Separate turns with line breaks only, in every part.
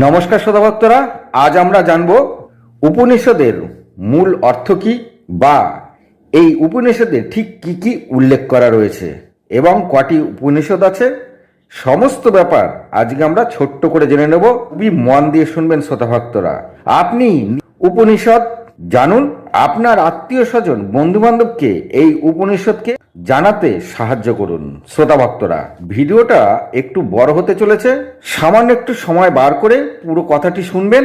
নমস্কার শ্রোতা ভক্তরা, আজ আমরা জানব উপনিষদের মূল অর্থ কি বা এই উপনিষদে ঠিক কি কি উল্লেখ করা রয়েছে এবং কটি উপনিষদ আছে। সমস্ত ব্যাপার আজকে আমরা ছোট্ট করে জেনে নেব। খুবই মন দিয়ে শুনবেন শ্রোতা ভক্তরা। আপনি উপনিষদ জানুন, আপনার আত্মীয় স্বজন বন্ধু বান্ধবকে এই উপনিষদকে জানাতে সাহায্য করুন। শ্রোতা ভক্তরা, ভিডিওটা একটু বড় হতে চলেছে। সামান্য একটু সময় বার করে পুরো কথাটি শুনবেন,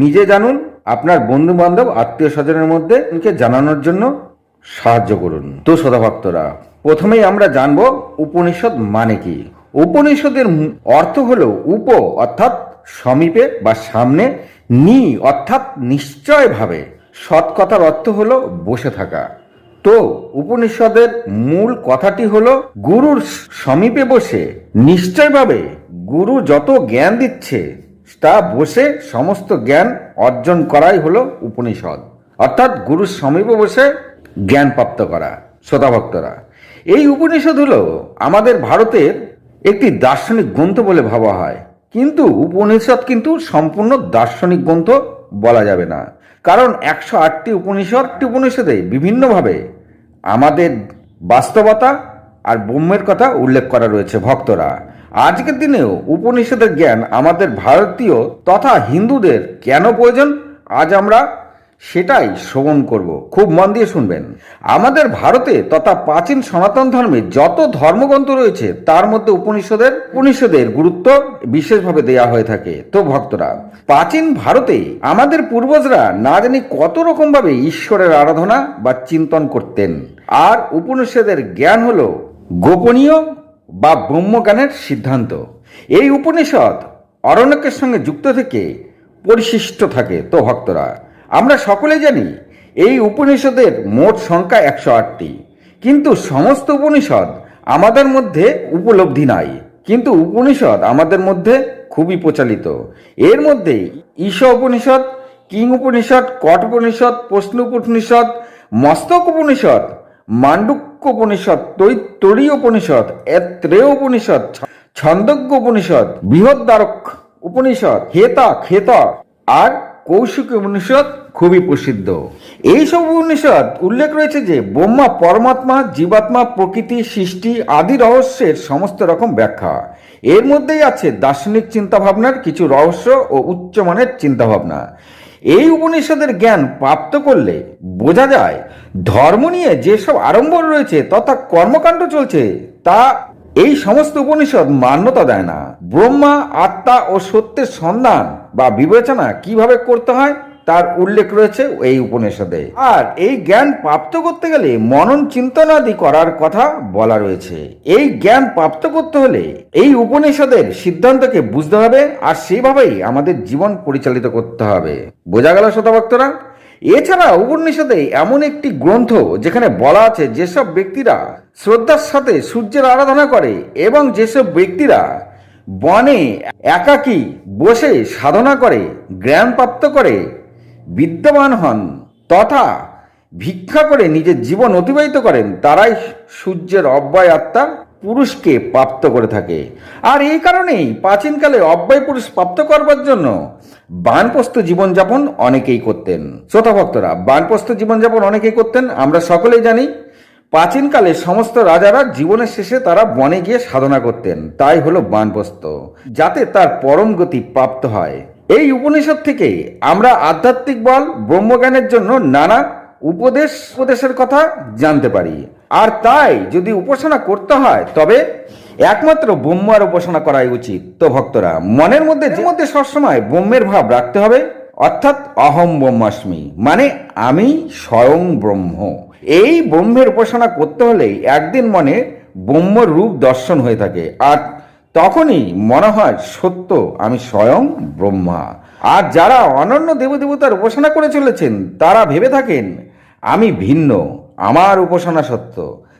নিজে জানুন, আপনার বন্ধু বান্ধব আত্মীয় স্বজনের মধ্যে জানানোর জন্য সাহায্য করুন। তো শ্রোতা ভক্তরা, প্রথমেই আমরা জানব উপনিষদ মানে কি। উপনিষদের অর্থ হলো উপ অর্থাৎ সমীপে বা সামনে, নি অর্থাৎ নিশ্চয়ভাবে। সৎ কথার অর্থ হলো বসে থাকা। তো উপনিষদের মূল কথাটি হলো, গুরুর সমীপে বসে, নিশ্চয়ভাবে গুরু যত জ্ঞান দিচ্ছে, তা বসে সমস্ত জ্ঞান অর্জন করাই হলো উপনিষদ। অর্থাৎ গুরুর সমীপে বসে জ্ঞান প্রাপ্ত করা শ্রোতা ভক্তরা এই উপনিষদ হলো আমাদের ভারতের একটি দার্শনিক গ্রন্থ বলে ভাবা হয়। কিন্তু উপনিষদ কিন্তু সম্পূর্ণ দার্শনিক গ্রন্থ বলা যাবে না। কারণ একশো আটটি উপনিষদটি উপনিষদে বিভিন্নভাবে আমাদের বাস্তবতা আর ব্রহ্মের কথা উল্লেখ করা রয়েছে ভক্তরা। আজকের দিনেও উপনিষদের জ্ঞান আমাদের ভারতীয় তথা হিন্দুদের কেন প্রয়োজন? আজ আমরা সেটাই শ্রবণ করব। খুব মন দিয়ে শুনবেন। আমাদের ভারতে তথা প্রাচীন সনাতন ধর্মে যত ধর্মগ্রন্থ রয়েছে, তার মধ্যে উপনিষদের উপনিষদের গুরুত্ব বিশেষভাবে দেয়া হয়ে থাকে। তো ভক্তরা, প্রাচীন ভারতে আমাদের পূর্বজরা না জানি কত রকম ভাবে ঈশ্বরের আরাধনা বা চিন্তন করতেন। আর উপনিষদের জ্ঞান হল গোপনীয় বা ব্রহ্মজ্ঞানের সিদ্ধান্ত। এই উপনিষদ অরণ্যকের সঙ্গে যুক্ত থেকে পরিশিষ্ট থাকে। তো ভক্তরা আমরা সকলে জানি এই উপনিষদের মোট সংখ্যা একশো আটটি। কিন্তু সমস্ত উপনিষদ আমাদের মধ্যে উপলব্ধি নাই। কিন্তু উপনিষদ আমাদের মধ্যে খুবই প্রচলিত। এর মধ্যে ঈশ উপনিষদ কিং উপনিষদ কট উপনিষদ প্রশ্ন উপনিষদ মস্তক উপনিষদ মান্ডুক্য উপনিষদ তৈতরী উপনিষদ এত্রেয় উপনিষদ ছন্দজ্ঞ উপনিষদ বৃহদ্বারক উপনিষদ হেতা খেতক আর কৌশিক উপনিষদ খুবই প্রসিদ্ধ। এই সব উপনিষদ উল্লেখ রয়েছে যে, ব্রহ্মা, পরমাত্মা, জীবাত্মা, প্রকৃতি, সৃষ্টি আদি রহস্যের সমস্ত রকম ব্যাখ্যা। এর মধ্যেই আছে দার্শনিক চিন্তাভাবনার কিছু রহস্য ও উচ্চমানের চিন্তাভাবনা। এই উপনিষদের জ্ঞান প্রাপ্ত করলে বোঝা যায়, ধর্ম নিয়ে যেসব আড়ম্বর রয়েছে তথা কর্মকাণ্ড চলছে, তা এই সমস্ত উপনিষদ মান্যতা দেয় না। ব্রহ্মা, আত্মা ও সত্যের সন্ধান বা বিবেচনা কীভাবে করতে হয় তার উল্লেখ রয়েছে এই উপনিষদে। আর এই জ্ঞান প্রাপ্ত করতে গেলে মনন চিন্তনাদি করার কথা বলা রয়েছে। এই জ্ঞান প্রাপ্ত করতে হলে এই উপনিষদের সিদ্ধান্তকে বুঝতে হবে আর সেইভাবেই আমাদের জীবন পরিচালিত করতে হবে। বোঝা গেল শতভক্তরা এছাড়া উপনিষদে এমন একটি গ্রন্থ যেখানে বলা আছে, যেসব ব্যক্তিরা শ্রদ্ধার সাথে সূর্যের আরাধনা করে এবং যেসব ব্যক্তিরা বনে একাকী বসে সাধনা করে, জ্ঞান প্রাপ্ত করে বিদ্যমান হন, তথা ভিক্ষা করে নিজের জীবন অতিবাহিত করেন, তারাই সূর্যের অব্যয় আত্মা পুরুষকে প্রাপ্ত করে থাকে। আর এই কারণেই প্রাচীনকালে অব্যয় পুরুষ প্রাপ্ত করবার জন্য বানপ্রস্থ জীবনযাপন অনেকেই করতেন। শ্রোতা ভক্তরা, বানপ্রস্থ জীবনযাপন অনেকেই করতেন, আমরা সকলেই জানি প্রাচীনকালে সমস্ত রাজারা জীবনের শেষে তারা বনে গিয়ে সাধনা করতেন, তাই হলো বানপ্রস্থ, যাতে তার পরম গতি প্রাপ্ত হয়। এই উপনিষদ থেকে আমরা আধ্যাত্মিক বল, ব্রহ্মজ্ঞানের জন্য নানা উপদেশ, উপদেশের কথা জানতে পারি। আর তাই যদি উপাসনা করতে হয়, তবে একমাত্র ব্রহ্মার উপাসনা করাই উচিত। তো ভক্তরা, মনের মধ্যে যে মধ্যে সবসময় ব্রহ্মের ভাব রাখতে হবে, অর্থাৎ অহম ব্রহ্মাস্মি মানে আমি স্বয়ং ব্রহ্ম। এই ব্রহ্মের উপাসনা করতে হলেই একদিন মনে ব্রহ্মর রূপ দর্শন হয়ে থাকে। আর তখনই মনে হয় সত্য, আমি স্বয়ং ব্রহ্মা। আর যারা অনন্য দেবদেবতার উপাসনা করে চলেছেন, তারা ভেবে থাকেন, আমি ভিন্ন, আমার উপাসনা সত্য।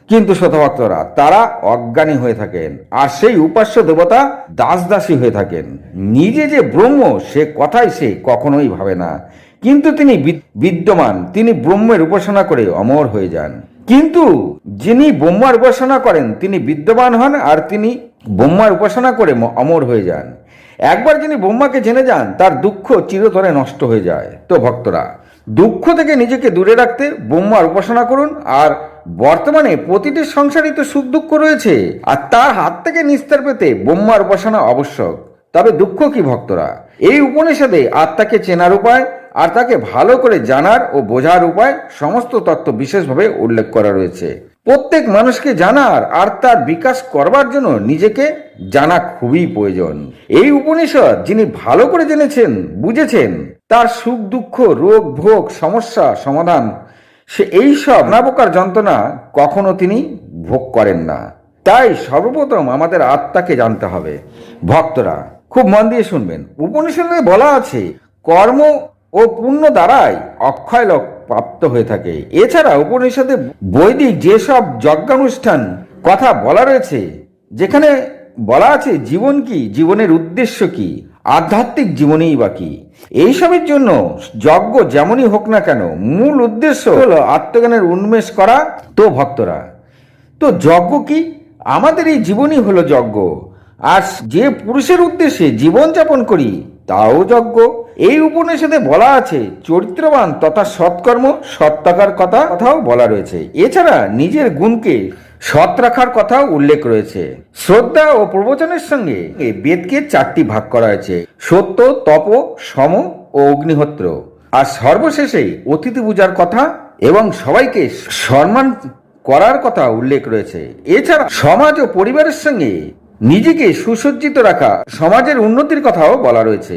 কিন্তু শতভক্তরা তারা অজ্ঞানী হয়ে থাকেন, আর সেই উপাস্য দেবতা দাস দাসী হয়ে থাকেন। নিজে যে ব্রহ্ম, সে কথাই সে কখনোই ভাবে না। কিন্তু তিনি বিদ্যমান, তিনি ব্রহ্মের উপাসনা করে অমর হয়ে যান। কিন্তু যিনি ব্রহ্মার উপাসনা করেন, তিনি বিদ্যমান হন, আর তিনি ব্রহ্মার উপাসনা করে অমর হয়ে যান। একবার যিনি ব্রহ্মাকে জেনে যান, তার দুঃখ চিরতরে নষ্ট হয়ে যায়। তো ভক্তরা, দুঃখ থেকে নিজেকে দূরে রাখতে ব্রহ্মার উপাসনা করুন, আর বর্তমানে প্রতিটি সংসারই তো সুখ দুঃখ রয়েছে, আর তার হাত থেকে নিস্তার পেতে ব্রহ্মার উপাসনা আবশ্যক। তবে দুঃখ কি ভক্তরা? এই উপনিষদে আত্মাকে চেনার উপায়, আর তাকে ভালো করে জানার ও বোঝার উপায় সমস্ত তত্ত্ব বিশেষভাবে উল্লেখ করা রয়েছে। প্রত্যেক মানুষকে জানার আর তার বিকাশ করবার জন্য নিজেকে জানা খুবই প্রয়োজন। এই উপনিষদ যিনি ভালো করে জেনেছেন, বুঝেছেন, তার সুখ, দুঃখ, রোগ, ভোগ, সমস্যা, সমাধান, সে এই সব নাবকার যন্ত্রণা কখনো তিনি ভোগ করেন না। তাই সর্বপ্রথম আমাদের আত্মাকে জানতে হবে। ভক্তরা, খুব মন দিয়ে শুনবেন। উপনিষদে বলা আছে, কর্ম ও পুণ্য দ্বারাই অক্ষয় প্রাপ্ত হয়ে থাকে। এছাড়া উপনিষদে বৈদিক যেসব যজ্ঞানুষ্ঠান কথা বলা রয়েছে, যেখানে বলা আছে জীবন কি, জীবনের উদ্দেশ্য কি, আধ্যাত্মিক জীবনেই বা কি, এইসবের জন্য যজ্ঞ যেমনই হোক না কেন, মূল উদ্দেশ্য হলো আত্মজ্ঞানের উন্মেষ করা তো ভক্তরা। তো যজ্ঞ কি? আমাদের এই জীবনই হলো যজ্ঞ। আর যে পুরুষের উদ্দেশ্যে জীবনযাপন করি, তাও যজ্ঞ। এই উপনিষদে বলা আছে, চরিত্রবান তথা সৎকর্ম সৎ থাকার কথা কথাও বলা রয়েছে। এছাড়া নিজের গুণকে সৎ রাখার কথাও উল্লেখ রয়েছে। শ্রদ্ধা ও প্রবচনের সঙ্গে বেদকে চারটি ভাগ করা হয়েছে, সত্য, তপ, সম ও অগ্নিহোত্র। আর সর্বশেষে অতিথি পূজার কথা এবং সবাইকে সম্মান করার কথা উল্লেখ রয়েছে। এছাড়া সমাজ ও পরিবারের সঙ্গে নিজেকে সুসজ্জিত রাখা সমাজের উন্নতির কথাও বলা রয়েছে।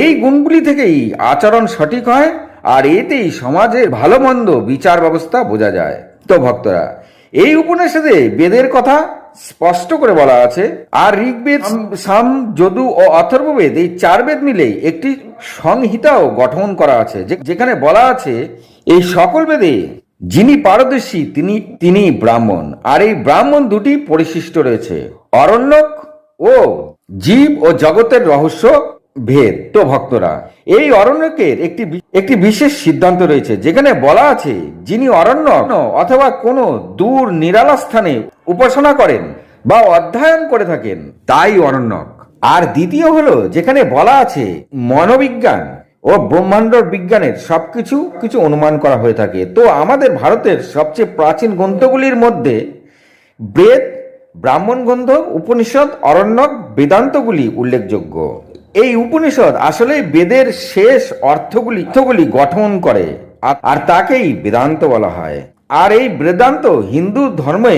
এই গুণগুলি থেকেই আচরণ সঠিক হয় আর এতেই সমাজের ভালো মন্দ বিচার ব্যবস্থা বোঝা যায়। তো ভক্তরা, এই উপনিষদে বেদের কথা স্পষ্ট করে বলা আছে, আর ঋগ্বেদ, সাম যদু ও অথর্ববেদ এই চার বেদ মিলে একটি সংহিতাও গঠন করা আছে যেখানে বলা আছে, এই সকল বেদে যিনি পারদর্শী তিনি তিনি ব্রাহ্মণ। আর এই ব্রাহ্মণ দুটি পরিশিষ্ট রয়েছে। অরণ্যক ও জীব ও জগতের রহস্য ভেদ। তো ভক্তরা, এই অরণ্যকের একটি একটি বিশেষ সিদ্ধান্ত রয়েছে, যেখানে বলা আছে, যিনি অরণ্য অথবা কোনো দূর নিরালা স্থানে উপাসনা করেন বা অধ্যয়ন করে থাকেন, তাই অরণ্যক। আর দ্বিতীয় হলো, যেখানে বলা আছে, মনোবিজ্ঞান। ও ব্রহ্মাণ্ড বিজ্ঞানের সবকিছু কিছু কিছু অনুমান করা হয়ে থাকে। তো আমাদের ভারতের সবচেয়ে প্রাচীন গ্রন্থগুলির মধ্যে বেদ, ব্রাহ্মণ গ্রন্থ, উপনিষদ, অরণ্যক, বেদান্তগুলি উল্লেখযোগ্য। এই উপনিষদ আসলে বেদের শেষ অর্থগুলি অর্থগুলি গঠন করে আর তাকেই বেদান্ত বলা হয়। আর এই বেদান্ত হিন্দু ধর্মে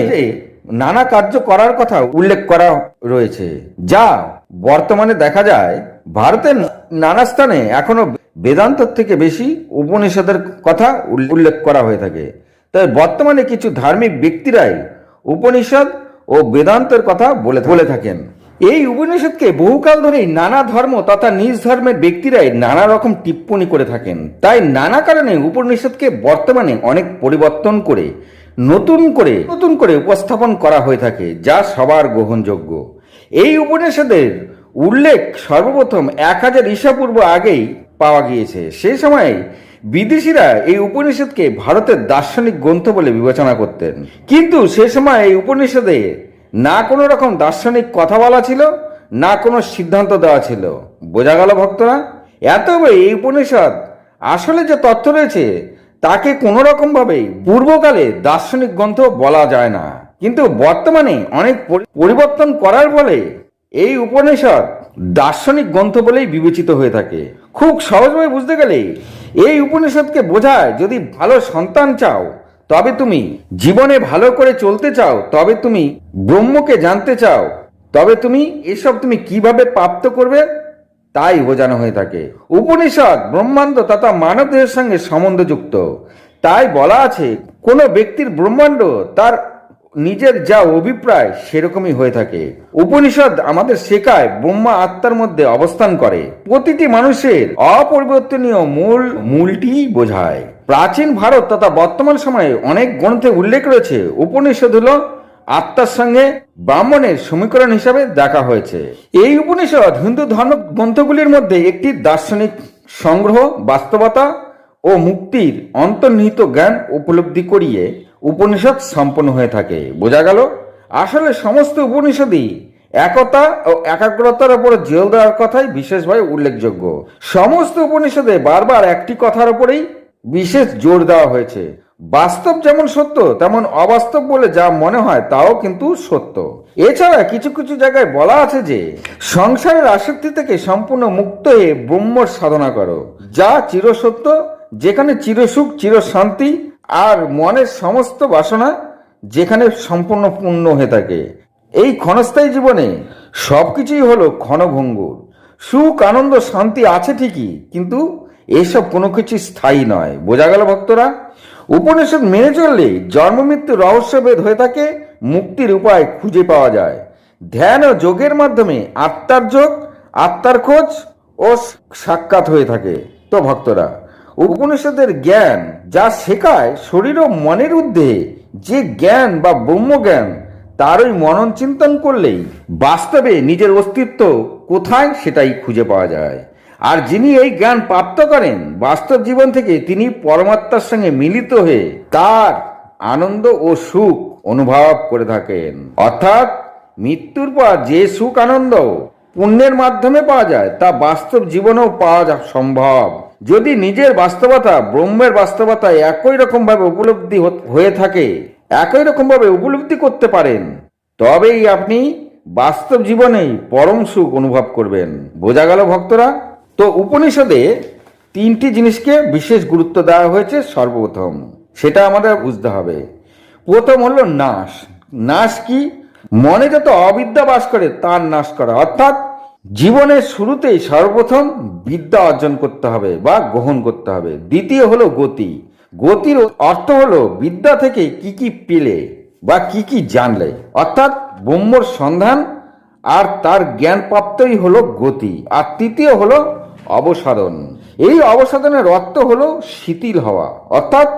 নানা কার্য করার কথা উল্লেখ করা রয়েছে। যা বর্তমানে দেখা যায়, ভারতের নানা স্থানে এখনও বেদান্তর থেকে বেশি উপনিষদের কথা উল্লেখ করা হয়ে থাকে। তাই বর্তমানে কিছু ধার্মিক ব্যক্তিরাই উপনিষদ ও বেদান্তের কথা বলে বলে থাকেন। এই উপনিষদকে বহুকাল ধরেই নানা ধর্ম তথা নিজ ধর্মের ব্যক্তিরাই নানা রকম টিপ্পণী করে থাকেন। তাই নানা কারণে উপনিষদকে বর্তমানে অনেক পরিবর্তন করে নতুন করে নতুন করে উপস্থাপন করা হয়ে থাকে, যা সবার গ্রহণযোগ্য। এই উপনিষদের উল্লেখ সর্বপ্রথম এক হাজার ঈশাপূর্ব আগেই পাওয়া গিয়েছে। সে সময় বিদেশিরা এই উপনিষদকে ভারতের দার্শনিক গ্রন্থ বলে বিবেচনা করতেন। কিন্তু সে সময় এই উপনিষদে না কোনো রকম দার্শনিক কথা বলা ছিল, না কোনো সিদ্ধান্ত দেওয়া ছিল। বোঝা গেল ভক্তরা? এত এই উপনিষদ আসলে যে তথ্য রয়েছে তাকে কোনো রকমভাবে পূর্বকালে দার্শনিক গ্রন্থ বলা যায় না। কিন্তু বর্তমানে অনেক পরিবর্তন করার ফলে এই উপনিষদ দার্শনিক গ্রন্থ বলেই বিবেচিত হয়ে থাকে। খুব সহজভাবে বুঝতে গেলে এই উপনিষদকে বোঝায় যদি ভালো সন্তান চাও, তবে তুমি জীবনে ভালো করে চলতে চাও, তবে তুমি ব্রহ্মকে জানতে চাও, তবে তুমি এসব তুমি কীভাবে প্রাপ্ত করবে? তাই বোঝানো হয়ে থাকে। উপনিষদ, ব্রহ্মাণ্ড তথা মানব দেহের সঙ্গে সম্বন্ধযুক্ত। তাই বলা আছে, কোনো ব্যক্তির ব্রহ্মাণ্ড তার নিজের যা অভিপ্রায় সেরকমই হয়ে থাকে। উপনিষদ আমাদের শেখায় ব্রহ্মা আত্মার মধ্যে অবস্থান করে। প্রতিটি মানুষের অপরিবর্তনীয় মূল মূলটি বোঝায়। প্রাচীন ভারত তথা বর্তমান সময়ে অনেক গ্রন্থে উল্লেখ রয়েছে, উপনিষদ হলো আত্মার সঙ্গে ব্রাহ্মণের সমীকরণ হিসাবে দেখা হয়েছে। এই উপনিষদ হিন্দু ধর্ম গ্রন্থগুলির মধ্যে একটি দার্শনিক সংগ্রহ, বাস্তবতা ও মুক্তির অন্তর্নিহিত জ্ঞান উপলব্ধি করিয়ে উপনিষদ সম্পন্ন হয়ে থাকে। বোঝা গেল? আসলে সমস্ত উপনিষদই একতা ও একাগ্রতার উপর জোর দেওয়ার কথাই বিশেষভাবে উল্লেখযোগ্য। সমস্ত উপনিষদে বারবার একটি কথার উপরেই বিশেষ জোর দেওয়া হয়েছে। বাস্তব যেমন সত্য, তেমন অবাস্তব বলে যা মনে হয় তাও কিন্তু সত্য। এছাড়া কিছু কিছু জায়গায় বলা আছে যে, সংসারের আসক্তি থেকে সম্পূর্ণ মুক্ত হয়ে ব্রহ্মর সাধনা করো, যা চিরসত্য, যেখানে চিরসুখ, চিরশান্তি আর মনের সমস্ত বাসনা যেখানে সম্পূর্ণ পূর্ণ হয়ে থাকে। এই ক্ষণস্থায়ী জীবনে সবকিছুই হলো ক্ষণভঙ্গুর। সুখ, আনন্দ, শান্তি আছে ঠিকই, কিন্তু এসব কোনো কিছু স্থায়ী নয়। বোঝা গেল ভক্তরা? উপনিষদ মেনে চললে জন্ম মৃত্যু রহস্যভেদ হয়ে থাকে, মুক্তির উপায় খুঁজে পাওয়া যায়। ধ্যান ও যোগের মাধ্যমে আত্মার যোগ, আত্মার খোঁজ ও সাক্ষাৎ হয়ে থাকে। তো ভক্তরা, উপনিষদের জ্ঞান যা শেখায় শরীর ও মনের ঊর্ধ্বে, যে জ্ঞান বা ব্রহ্মজ্ঞান, তারই মনন চিন্তন করলেই বাস্তবে নিজের অস্তিত্ব কোথায় সেটাই খুঁজে পাওয়া যায়। আর যিনি এই জ্ঞান প্রাপ্ত করেন, বাস্তব জীবন থেকে তিনি পরমাত্মার সঙ্গে মিলিত হয়ে তার আনন্দ ও সুখ অনুভব করে থাকেন। অর্থাৎ মৃত্যুর পর যে সুখ আনন্দ পুণ্যের মাধ্যমে পাওয়া যায়, তা বাস্তব জীবনেও পাওয়া যা সম্ভব। যদি নিজের বাস্তবতা ব্রহ্মের বাস্তবতা একই রকম ভাবে উপলব্ধি হয়ে থাকে, একই রকম ভাবে উপলব্ধি করতে পারেন, তবেই আপনি বাস্তব জীবনেই পরম সুখ অনুভব করবেন। বোঝা গেল ভক্তরা? তো উপনিষদে তিনটি জিনিসকে বিশেষ গুরুত্ব দেওয়া হয়েছে সর্বপ্রথম। সেটা আমাদের বুঝতে হবে। প্রথম হলো নাশ। নাশ কি? মনে যত অবিদ্যা বাস করে, তার নাশ করা। অর্থাৎ জীবনের শুরুতেই সর্বপ্রথম বিদ্যা অর্জন করতে হবে বা গ্রহণ করতে হবে। দ্বিতীয় হলো গতি। গতির অর্থ হলো বিদ্যা থেকে কি কি পেলে বা কি কি জানলে। অর্থাৎ ব্রহ্মর সন্ধান আর তার জ্ঞান প্রাপ্তই হলো গতি। আর তৃতীয় হলো অবসাদন। এই অবসাদনের অর্থ হলো শিথিল হওয়া। অর্থাৎ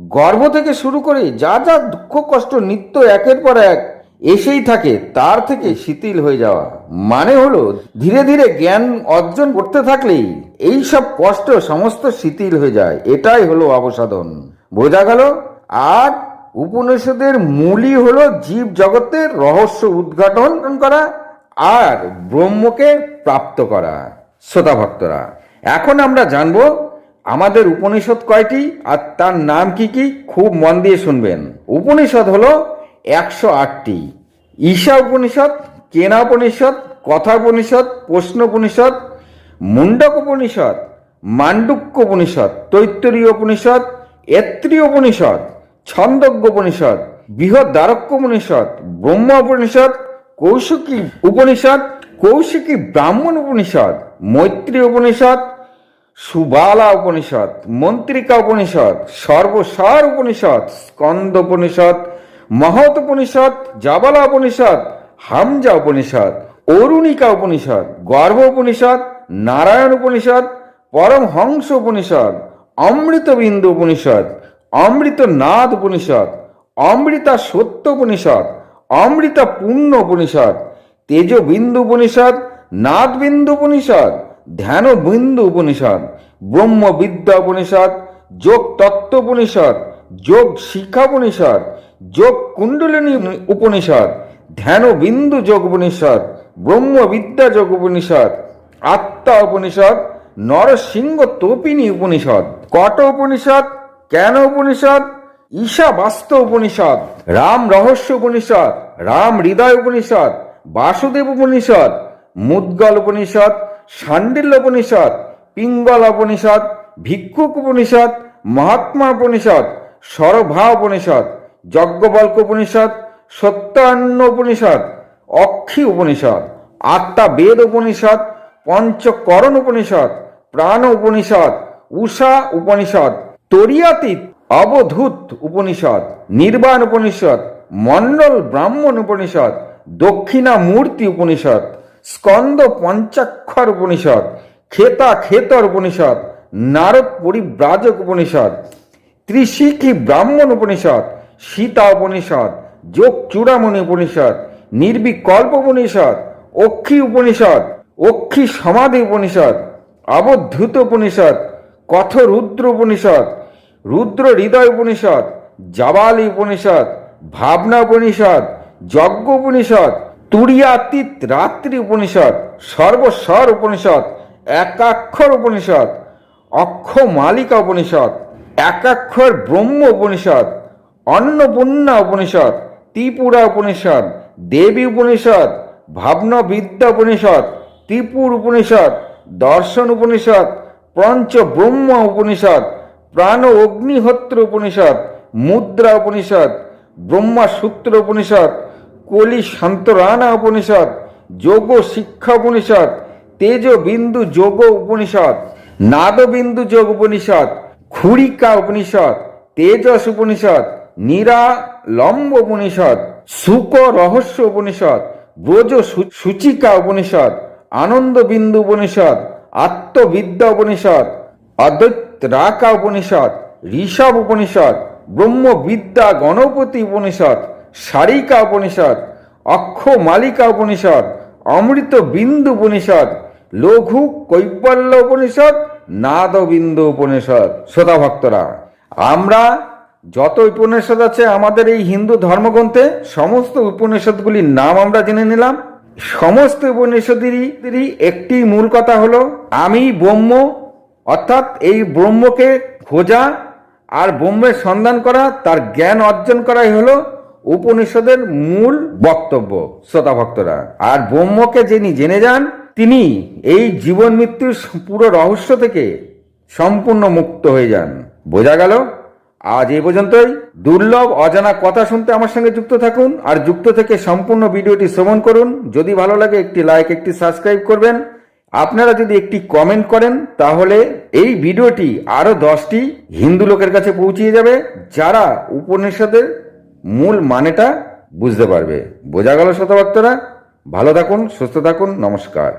গর্ভ থেকে শুরু করে যা যা দুঃখ, কষ্ট, নিত্য একের পর এক এসেই থাকে, তার থেকে শিথিল হয়ে যাওয়া। মানে হলো ধীরে ধীরে জ্ঞান অর্জন করতে থাকলেই এই সব কষ্ট সমস্ত শিথিল হয়ে যায়। এটাই হলো অবসাদন। বোঝা গেল? আর উপনিষদের মূলই হলো জীব জগতের রহস্য উদ্ঘাটন করা আর ব্রহ্মকে প্রাপ্ত করা। শ্রোতা ভক্তরা এখন আমরা জানব আমাদের উপনিষদ কয়টি আর তার নাম কি কি, খুব মন দিয়ে শুনবেন। উপনিষদ হলো একশো আটটি। ঈশা উপনিষদ, কেনা উপনিষদ, কথা উপনিষদ, প্রশ্ন উপনিষদ মুন্ডক উপনিষদ, মান্ডুক্য উপনিষদ, তৈত্তরীয় উপনিষদ, এত্রীয় উপনিষদ, ছন্দজ্ঞ উপনিষদ, বৃহৎ দ্বারক্য উপনিষদ, ব্রহ্ম উপনিষদ কৌশিকী উপনিষদ, কৌশিকী ব্রাহ্মণ উপনিষদ, মৈত্রী উপনিষদ, সুবালা উপনিষদ, মন্ত্রিকা উপনিষদ, সর্বসার উপনিষদ, স্কন্দ উপনিষদ, মহৎ উপনিষদ, জাবালা উপনিষদ, হামজা উপনিষদ, অরুণিকা উপনিষদ, গর্ভ উপনিষদ, নারায়ণ উপনিষদ, পরমহংস উপনিষদ, অমৃতবিন্দু উপনিষদ অমৃতনাথ উপনিষদ অমৃতা সত্য উপনিষদ অমৃতা পূর্ণ উপনিষদ তেজবিন্দু উপনিষদ নাদবিন্দু উপনিষদ ধ্যান বিন্দু উপনিষদ ব্রহ্মবিদ্যা উপনিষদ যোগ তত্ত্ব উপনিষদ যোগ শিক্ষা উপনিষদ যোগ কুণ্ডলিনী উপনিষদ ধ্যান বিন্দু যোগ উপনিষদ ব্রহ্মবিদ্যা যোগ উপনিষদ আত্মা উপনিষদ নরসিংহ তোপিনী উপনিষদ কট উপনিষদ কেন উপনিষদ ঈশা বাস্ত উপনিষদ, রাম রহস্য উপনিষদ, রাম হৃদয় উপনিষদ, বাসুদেব উপনিষদ, মুদ্গল উপনিষদ শান্ডিল্য উপনিষদ, পিঙ্গল উপনিষদ, ভিক্ষুক উপনিষদ, মহাত্মা উপনিষদ সরভা উপনিষদ, যজ্ঞবল্ক উপনিষদ, সত্যান্ন উপনিষদ, অক্ষি উপনিষদ, আত্মা বেদ উপনিষদ, পঞ্চকরণ উপনিষদ, প্রাণ উপনিষদ, উষা উপনিষদ, তরিয়াতীত অবধূত উপনিষদ, নির্বাণ উপনিষদ, মণ্ডল ব্রাহ্মণ উপনিষদ দক্ষিণা মূর্তি উপনিষদ, স্কন্দ পঞ্চাক্ষর উপনিষদ খেতা খেতর উপনিষদ, নারদ পরিব্রাজক উপনিষদ, ত্রিশিখী ব্রাহ্মণ উপনিষদ, সীতা উপনিষদ যোগ চূড়ামণি উপনিষদ, নির্বিকল্প উপনিষদ, অক্ষী উপনিষদ, অক্ষী সমাধি উপনিষদ, অবধূত উপনিষদ, কথরুদ্র উপনিষদ রুদ্র হৃদয় উপনিষদ, জাবালি উপনিষদ, ভাবনা উপনিষদ, যজ্ঞ উপনিষদ তুরিয়াতীত রাত্রি উপনিষদ, সর্বস্বর উপনিষদ, একাক্ষর উপনিষদ, অক্ষ মালিকা উপনিষদ, একাক্ষর ব্রহ্ম উপনিষদ, অন্নপূর্ণা উপনিষদ, ত্রিপুরা উপনিষদ, দেবী উপনিষদ ভাবনা বিদ্যা উপনিষদ, ত্রিপুর উপনিষদ, দর্শন উপনিষদ পঞ্চ ব্রহ্ম উপনিষদ প্রাণ অগ্নিহোত্র উপনিষদ, মুদ্রা উপনিষদ ব্রহ্মাসূত্র উপনিষদ, কলি শান্তরানা উপনিষদ, যোগ শিক্ষা উপনিষদ, তেজ বিন্দু যোগ উপনিষদ নাদবিন্দু যোগ উপনিষদ খুরিকা উপনিষদ, তেজস উপনিষদ, নীরা লম্ব উপনিষদ, সুক রহস্য উপনিষদ, ব্রজ সূচিকা উপনিষদ, আনন্দ বিন্দু উপনিষদ, আত্মবিদ্যা উপনিষদ, অদ্বৈত রাকা উপনিষদ, ঋষভ উপনিষদ, ব্রহ্মবিদ্যা গণপতি উপনিষদ, সারিকা উপনিষদ, অক্ষ মালিকা উপনিষদ, অমৃত বিন্দু উপনিষদ, লঘু কৈবল্য উপনিষদ নাদ বিন্দু উপনিষদ। শ্রোতা ভক্তরা, আমরা যত উপনিষদ আছে আমাদের এই হিন্দু ধর্মগ্রন্থে সমস্ত উপনিষদগুলির নাম আমরা জেনে নিলাম। সমস্ত উপনিষদেরই একটি মূল কথা হলো, আমি ব্রহ্ম অর্থাৎ এই ব্রহ্মকে খোঁজা আর ব্রহ্মের সন্ধান করা, তার জ্ঞান অর্জন করাই হলো উপনিষদের মূল বক্তব্য, শ্রোতা ভক্তরা। আর ব্রহ্মকে যিনি জেনে যান, তিনি এই জীবন মৃত্যুর পুরো রহস্য থেকে সম্পূর্ণ মুক্ত হয়ে যান। বোঝা গেল? আজ এই পর্যন্তই। দুর্লভ, অজানা কথা শুনতে আমার সঙ্গে যুক্ত থাকুন, আর যুক্ত থেকে সম্পূর্ণ ভিডিওটি শ্রবণ করুন। যদি ভালো লাগে, একটি লাইক একটি সাবস্ক্রাইব করবেন। আপনারা যদি একটি কমেন্ট করেন, তাহলে এই ভিডিওটি আরও দশটি হিন্দু লোকের কাছে পৌঁছিয়ে যাবে, যারা উপনিষদের মূল মানেটা বুঝতে পারবে। বোঝা গেল শতভক্তরা ভালো থাকুন, সুস্থ থাকুন, নমস্কার।